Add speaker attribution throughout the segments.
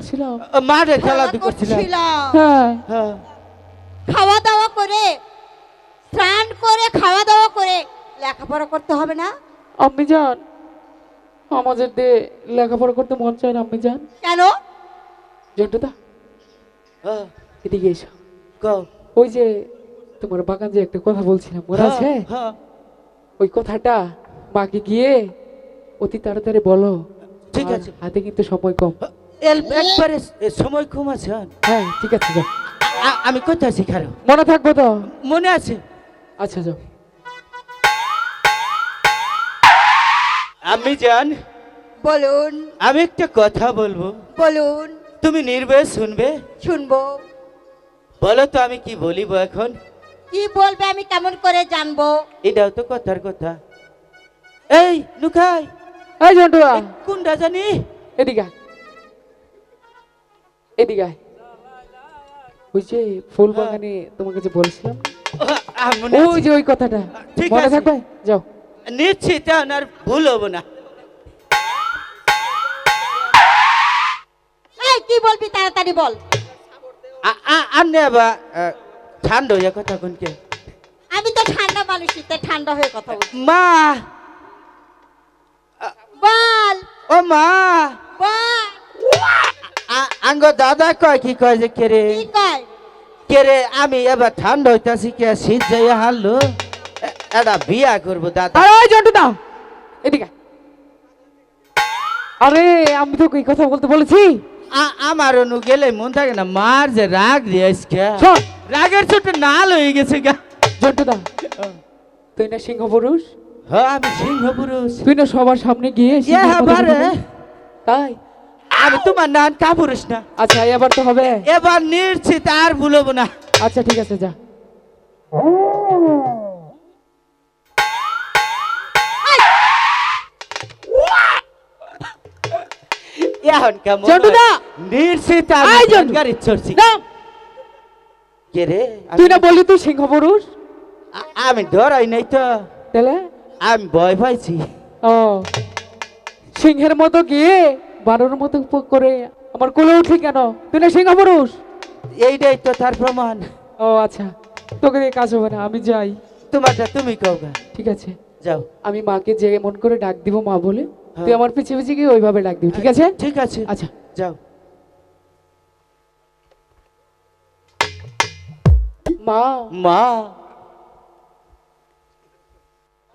Speaker 1: করছিলাম
Speaker 2: মাঠে খেলা
Speaker 3: খেলা
Speaker 2: করছিলাম।
Speaker 1: হ্যাঁ।
Speaker 2: হ্যাঁ।
Speaker 3: খাওয়া দাওয়া করে স্নান করে খাওয়া দাওয়া করে লেখাপড়া করতে হবে না?
Speaker 1: আম্মি যান আমাদের দিয়ে লেখাপড়া করতে মন চায় না আম্মি যান
Speaker 3: কেন?
Speaker 1: জন্টুদা
Speaker 2: হ্যাঁ,
Speaker 1: এদিকে এসো। ওই যে তোমার বাগান যে একটা কথা বলছিলাম মনে আছে? ওই কথাটা মাকে গিয়ে অতি তাড়াতাড়ি বলো।
Speaker 2: ঠিক আছে।
Speaker 1: হাতে কিন্তু সময় কম।
Speaker 2: একবারে সময় কম আছে হ্যাঁ।
Speaker 1: ঠিক আছে যাও।
Speaker 2: আমি কোথায় শিখারো
Speaker 1: মনে থাকব তো?
Speaker 2: মনে আছে?
Speaker 1: আচ্ছা যাও।
Speaker 2: আমি জান
Speaker 3: বলুন।
Speaker 2: আমি একটা কথা বলব।
Speaker 3: বলুন।
Speaker 2: তুমি নির্ভয়ে শুনবে?
Speaker 3: শুনব।
Speaker 2: বলো তো আমি কি বলিব এখন?
Speaker 3: কি বলবে আমি কেমন করে জানব?
Speaker 2: এটাও তো কথার কথা। এই লুকাই
Speaker 1: এই জন্টুদা।
Speaker 2: এই কোনটা জানি?
Speaker 1: এদিকে। এদিকে আয়। ওই যে ফুল বাগানে তোমাকে যে বলছিলাম। ওই যে ওই কথাটা।
Speaker 2: ঠিক
Speaker 1: মনে
Speaker 2: আছে।
Speaker 1: থাকবে? যাও।
Speaker 2: নিশ্চিত আর ভুল হব না।
Speaker 3: কি বলবি তাড়াতাড়ি বল।
Speaker 2: আ- আ- আবার ঠান্ডা হয়ে কথা কোনকে
Speaker 3: আমি তো ঠান্ডা মানুষই তাই ঠান্ডা হয়ে কথা বলছি।
Speaker 2: মা!
Speaker 3: বল।
Speaker 2: ও মা!
Speaker 3: বল।
Speaker 2: আঙ্গ দাদা কয় কি কয় যে কেরে?
Speaker 3: কি কয়?
Speaker 2: কেরে আমি এবার ঠান্ডা হইতাছি কে শীত যাই হারলো। এটা বিয়া করব দাদা।
Speaker 1: আরে ওই জন্টুদা এদিকে। আরে আমি তো এই কথা বলতে বলেছি।
Speaker 2: আ- আমার অনু গেলে মন থাকে না মার যে রাগ দিয়েছে
Speaker 1: শোন।
Speaker 2: রাগের ছোট নাল হয়ে গেছে গা।
Speaker 1: জন্টুদা তুই না সিংহ পুরুষ
Speaker 2: হ্যাঁ আমি সিংহ পুরুষ
Speaker 1: তুই না সবার সামনে গিয়ে? তাই?
Speaker 2: আমি তোমার নান কাপুরুষ না।
Speaker 1: আচ্ছা এবার তো হবে।
Speaker 2: এবার নিশ্চিত আর ভুলবো না।
Speaker 1: আচ্ছা ঠিক আছে যা।
Speaker 2: এখন কেমন
Speaker 1: আই
Speaker 2: চড়ছি।
Speaker 1: না!
Speaker 2: কে রে?
Speaker 1: তুই না বললি তুই সিংহ পুরুষ
Speaker 2: আমি নাই তো।
Speaker 1: তাহলে?
Speaker 2: আমি ভয় পাইছি।
Speaker 1: ও সিংহের মতো গিয়ে বারোর মতো করে আমার কোলে উঠলি কেন? তুই না সিংহ পুরুষ
Speaker 2: এইটাই তো তার প্রমাণ।
Speaker 1: ও আচ্ছা। তোকে দিয়ে কাজ হবে না আমি যাই।
Speaker 2: তোমারটা তুমি কও গা।
Speaker 1: ঠিক আছে।
Speaker 2: যাও।
Speaker 1: আমি মাকে যে মন করে ডাক দিব মা বলে তুই
Speaker 2: হ্যাঁ।
Speaker 1: আমার পিছিয়ে পিছিয়ে গিয়ে ওইভাবে ডাক দিবি ঠিক আছে?
Speaker 2: ঠিক আছে।
Speaker 1: আচ্ছা।
Speaker 2: যাও।
Speaker 1: মা।
Speaker 2: মা।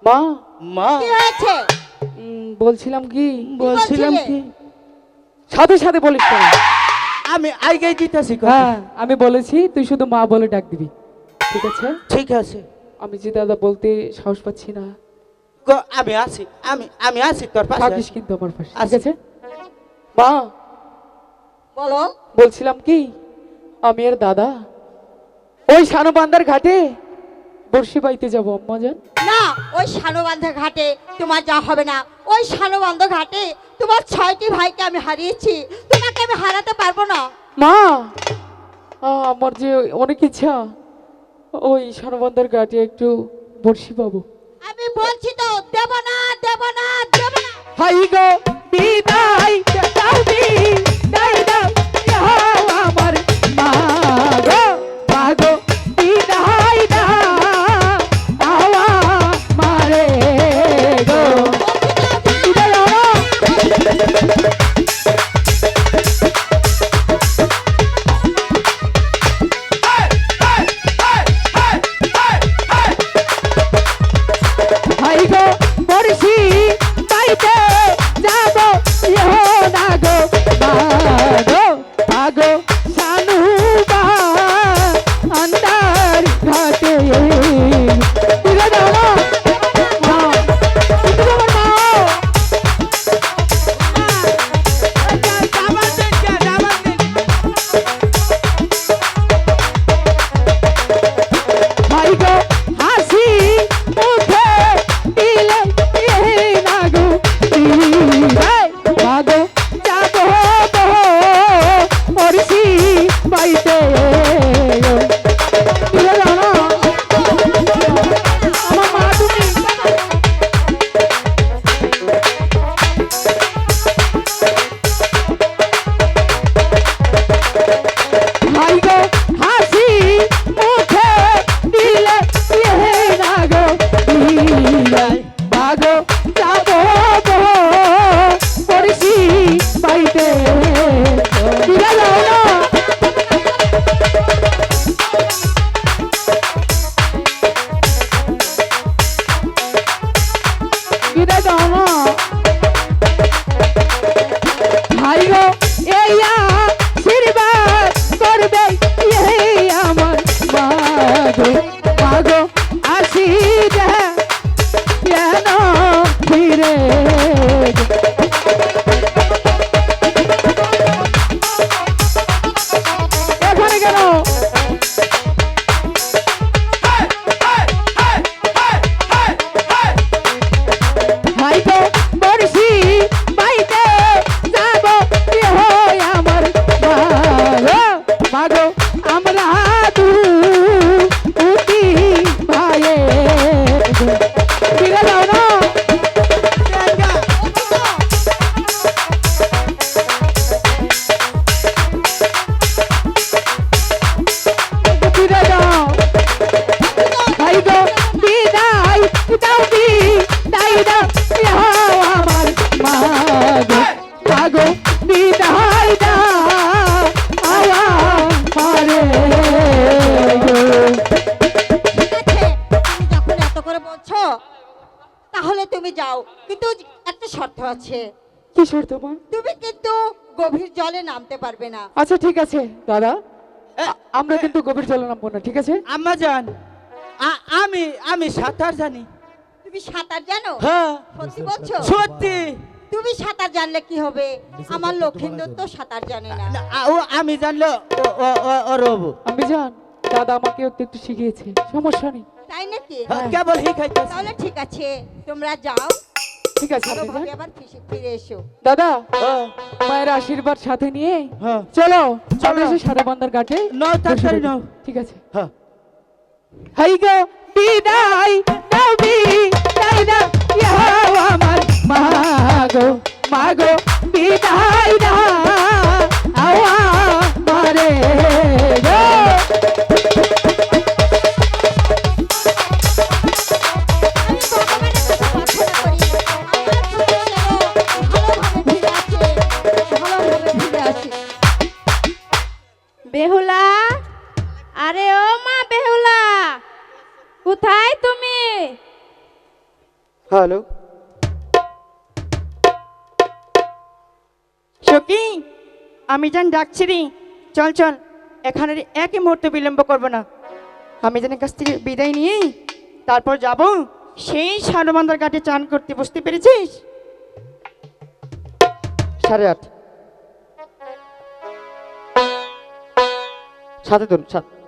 Speaker 1: মা।
Speaker 2: মা।
Speaker 3: কি হয়েছে?
Speaker 1: বলছিলাম কি?
Speaker 2: বলছিলাম কি?
Speaker 1: সাথে সাথে বলিস কেন?
Speaker 2: আমি আগে দিতেছি
Speaker 1: হ্যাঁ আমি বলেছি তুই শুধু মা বলে ডাক দিবি। ঠিক আছে?
Speaker 2: ঠিক আছে।
Speaker 1: আমি যে দাদা বলতে সাহস পাচ্ছি না।
Speaker 2: আমি আছি আমি আমি আছি তোর পাশে।
Speaker 1: থাকিস কিন্তু আমার পাশে ঠিক। আছে। মা।
Speaker 3: বলো।
Speaker 1: বলছিলাম কি আমি আর দাদা ওই সানুবান্দার ঘাটে বর্ষি বাইতে যাব আম্মা যান
Speaker 3: না ওই শানবান্ধা ঘাটে তোমার যা হবে না। ওই সানবন্ধ ঘাটে তোমার ছয়টি ভাইকে আমি হারিয়েছি। তোমাকে আমি হারাতে পারব না।
Speaker 1: মা! আমার যে অনেক ইচ্ছা ওই সানবন্ধের ঘাটে একটু বর্ষি পাবো।
Speaker 3: আমি বলছি তো দেব না দেব না দেব না।
Speaker 1: হাই গো বিদায় দাও বিদায় দাও যাও।
Speaker 3: কিন্তু একটা শর্ত আছে।
Speaker 1: কি শর্ত মা?
Speaker 3: তুমি কিন্তু গভীর জলে নামতে পারবে না।
Speaker 1: আচ্ছা ঠিক আছে। দাদা আমরা কিন্তু গভীর জলে নামবো না ঠিক আছে?
Speaker 2: আম্মা জান আমি আমি সাঁতার জানি।
Speaker 3: তুমি সাঁতার জানো?
Speaker 2: হ্যাঁ।
Speaker 3: সত্যি বলছো?
Speaker 2: সত্যি।
Speaker 3: তুমি সাঁতার জানলে কি হবে? আমার লক্ষিন্দর তো সাঁতার জানে না।
Speaker 2: ও আমি জানলো ও- ও-
Speaker 1: আমি জান দাদা আমাকে একটু শিখিয়েছে। সমস্যা নেই।
Speaker 3: তাই নাকি?
Speaker 2: হ্যাঁ, কেবল শিখাইতেছি
Speaker 3: তাহলে ঠিক আছে তোমরা যাও।
Speaker 1: ঠিক আছে আপনি
Speaker 3: আবার ফিরে এসো।
Speaker 1: দাদা
Speaker 2: হ্যাঁ,
Speaker 1: মায়ের আশীর্বাদ সাথে নিয়ে
Speaker 2: হ্যাঁ,
Speaker 1: চলো
Speaker 2: চলো।
Speaker 1: এসে সারা বান্দার ঘাটে।
Speaker 2: নাও তাড়াতাড়ি নাও।
Speaker 1: ঠিক আছে।
Speaker 2: হ্যাঁ।
Speaker 1: হাই গো বিদায় দাও বিদায় দাও ইহাও আমার মাগো মাগো বিদায় দাও আমারে গো।
Speaker 4: বেহুলা? আরে ও মা বেহুলা কোথায় তুমি?
Speaker 5: হ্যালো। সখী আমি যেন ডাকছি রে চল চল এখানে একই মুহূর্তে বিলম্ব করব না। আমি যেন কাছ থেকে বিদায় নিয়ে তারপর যাব। সেই সারবান্দার ঘাটে চান করতে বুঝতে পেরেছিস? সাড়ে আট। সাথে তুল সাত
Speaker 1: হাই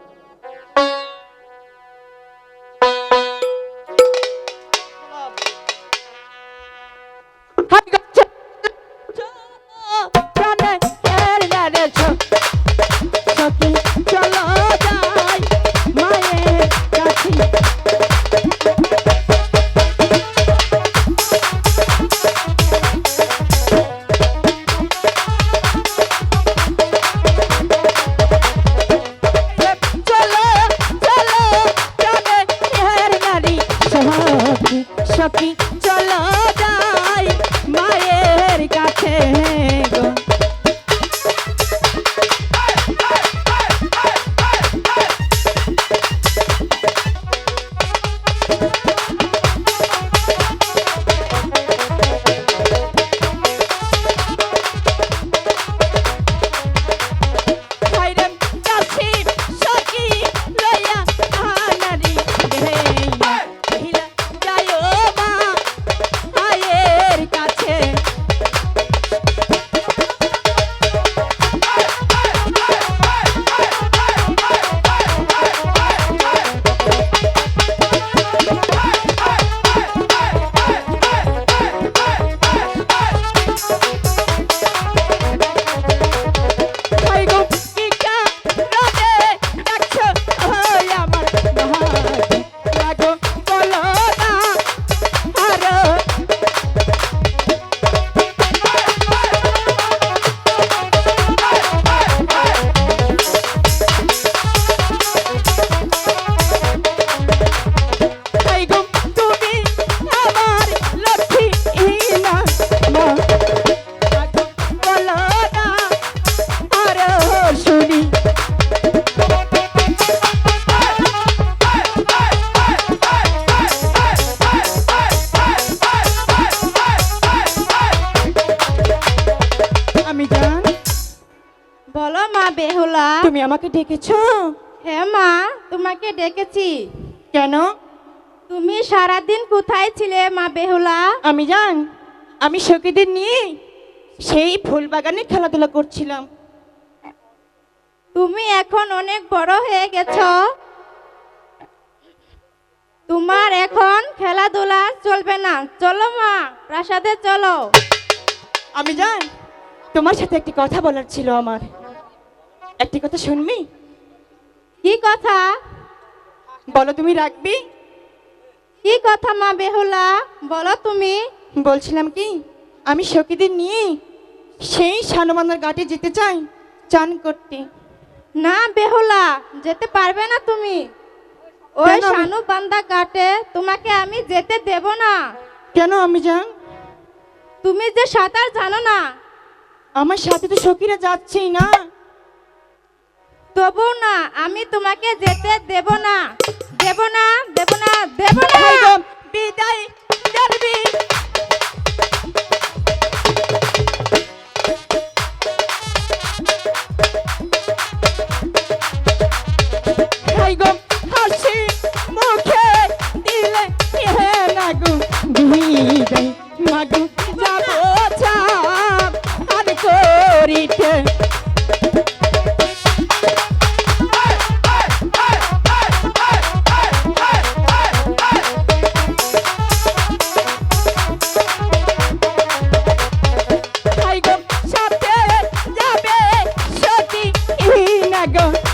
Speaker 5: আমাকে ডেকেছো?
Speaker 4: হ্যাঁ মা তোমাকে ডেকেছি।
Speaker 5: কেন?
Speaker 4: তুমি সারাদিন কোথায় ছিলে মা বেহুলা?
Speaker 5: আমি জান আমি সখীদের নিয়ে সেই ফুল বাগানে খেলাধুলা করছিলাম।
Speaker 4: তুমি এখন অনেক বড় হয়ে গেছো। তোমার এখন খেলাধুলা চলবে না। চলো মা প্রাসাদে চলো।
Speaker 5: আমি জান তোমার সাথে একটি কথা বলার ছিল আমার। একটি কথা শুনবি?
Speaker 4: কি কথা?
Speaker 5: বলো তুমি রাখবি?
Speaker 4: কি কথা মা বেহুলা? বলো তুমি।
Speaker 5: বলছিলাম কি আমি সখীদের নিয়ে সেই শানবান্ধার ঘাটে যেতে চাই চান করতে।
Speaker 4: না বেহুলা যেতে পারবে না তুমি। ওই শানু বান্দা কাটে তোমাকে আমি যেতে দেব না।
Speaker 5: কেন আমি জান
Speaker 4: তুমি যে সাঁতার জানো না।
Speaker 5: আমার সাথে তো সখীরা যাচ্ছেই না।
Speaker 4: তবু না আমি তোমাকে যেতে দেব না। দেব না দেব না দেব
Speaker 5: Rico.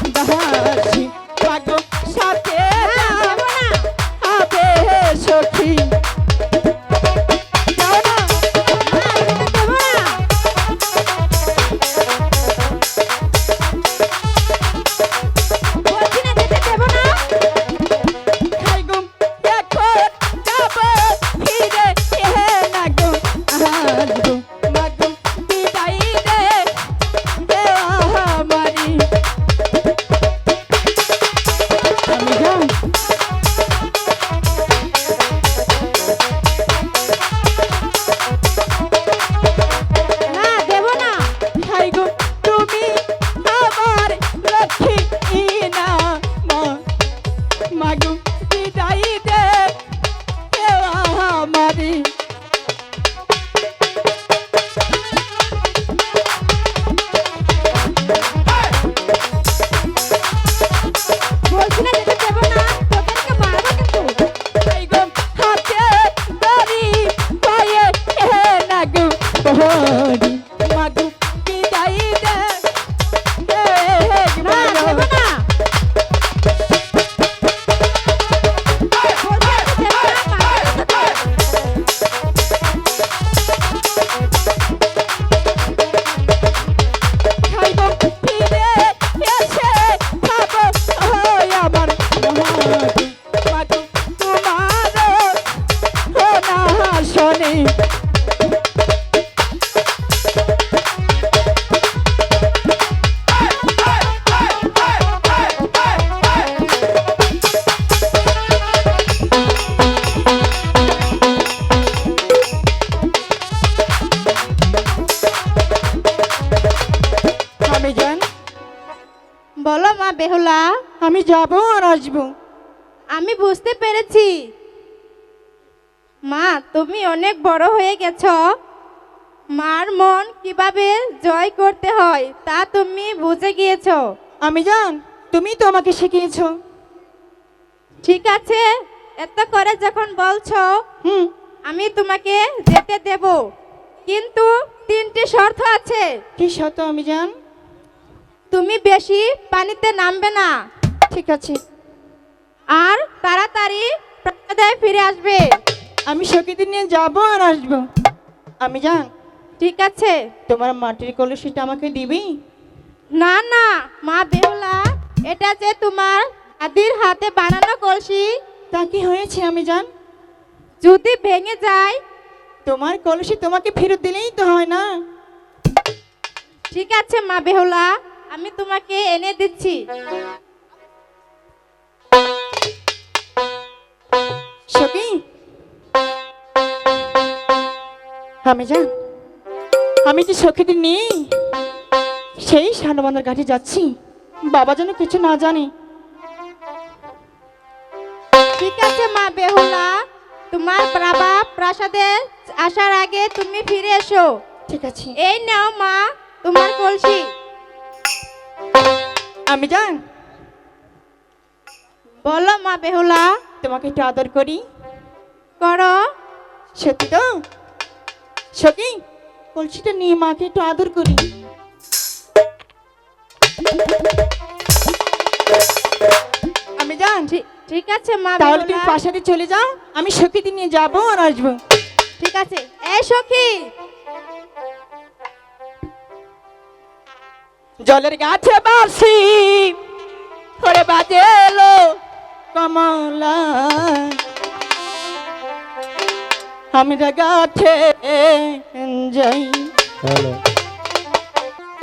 Speaker 5: আমি যাব আর আসব।
Speaker 4: আমি বুঝতে পেরেছি। মা তুমি অনেক বড় হয়ে গেছ। মার মন কীভাবে জয় করতে হয় তা তুমি বুঝে গিয়েছ।
Speaker 5: আমি জান তুমি তো আমাকে শিখিয়েছো।
Speaker 4: ঠিক আছে এত করে যখন বলছো
Speaker 5: হুম।
Speaker 4: আমি তোমাকে যেতে দেব। কিন্তু তিনটি শর্ত আছে।
Speaker 5: কি শত আমি জান?
Speaker 4: তুমি বেশি পানিতে নামবে না।
Speaker 5: ঠিক আছে।
Speaker 4: আর তাড়াতাড়ি প্রাসাদে ফিরে আসবে।
Speaker 5: আমি সখীদের নিয়ে যাব আর আসব। আমি জান
Speaker 4: ঠিক আছে।
Speaker 5: তোমার মাটির কলসিটা আমাকে দিবি?
Speaker 4: না না মা বেহুলা এটা যে তোমার দাদির হাতে বানানো কলসি।
Speaker 5: তা কি হয়েছে আমি জান
Speaker 4: যদি ভেঙে যায়।
Speaker 5: তোমার কলসি তোমাকে ফেরত দিলেই তো হয় না।
Speaker 4: ঠিক আছে মা বেহুলা আমি তোমাকে এনে দিচ্ছি।
Speaker 5: আমি যান। আমি যে সখীদের নিয়ে সেই সানবান্ধার ঘাটে যাচ্ছি। বাবা যেন কিছু না জানে।
Speaker 4: ঠিক আছে মা বেহুলা। তোমার বাবা প্রাসাদে আসার আগে তুমি ফিরে এসো।
Speaker 5: ঠিক আছে।
Speaker 4: এই নাও মা তোমার কলসি।
Speaker 5: আমি যান।
Speaker 4: বলো মা বেহুলা।
Speaker 5: তোমাকে একটু আদর করি।
Speaker 4: করো।
Speaker 5: সত্যি তো? সখী কলসিটা নিয়ে মাকে একটু আদর করি। আমি যান
Speaker 4: ঠিক আছে মা
Speaker 5: তাহলে তুমি প্রাসাদে চলে যাও আমি সখীকে নিয়ে যাব আর আসব।
Speaker 4: ঠিক আছে। এ সখী!
Speaker 5: জলের গাছে বাসি করে বাজে এলো কমলা। আমরা গাঠে যাই।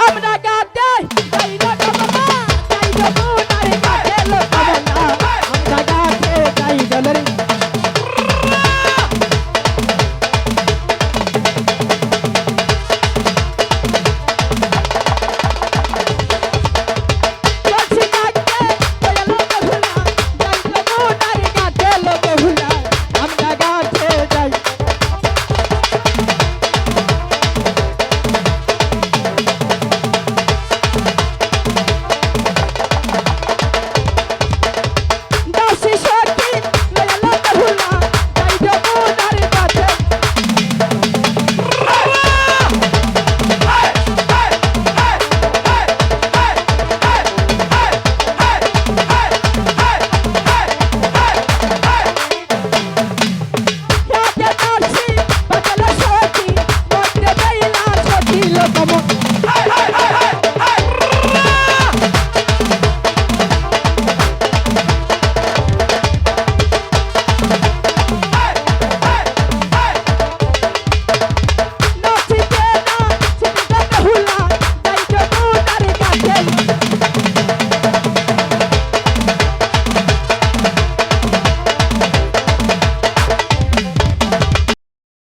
Speaker 2: আমরা গাঠে যাই রে আমরা গাঠে যাই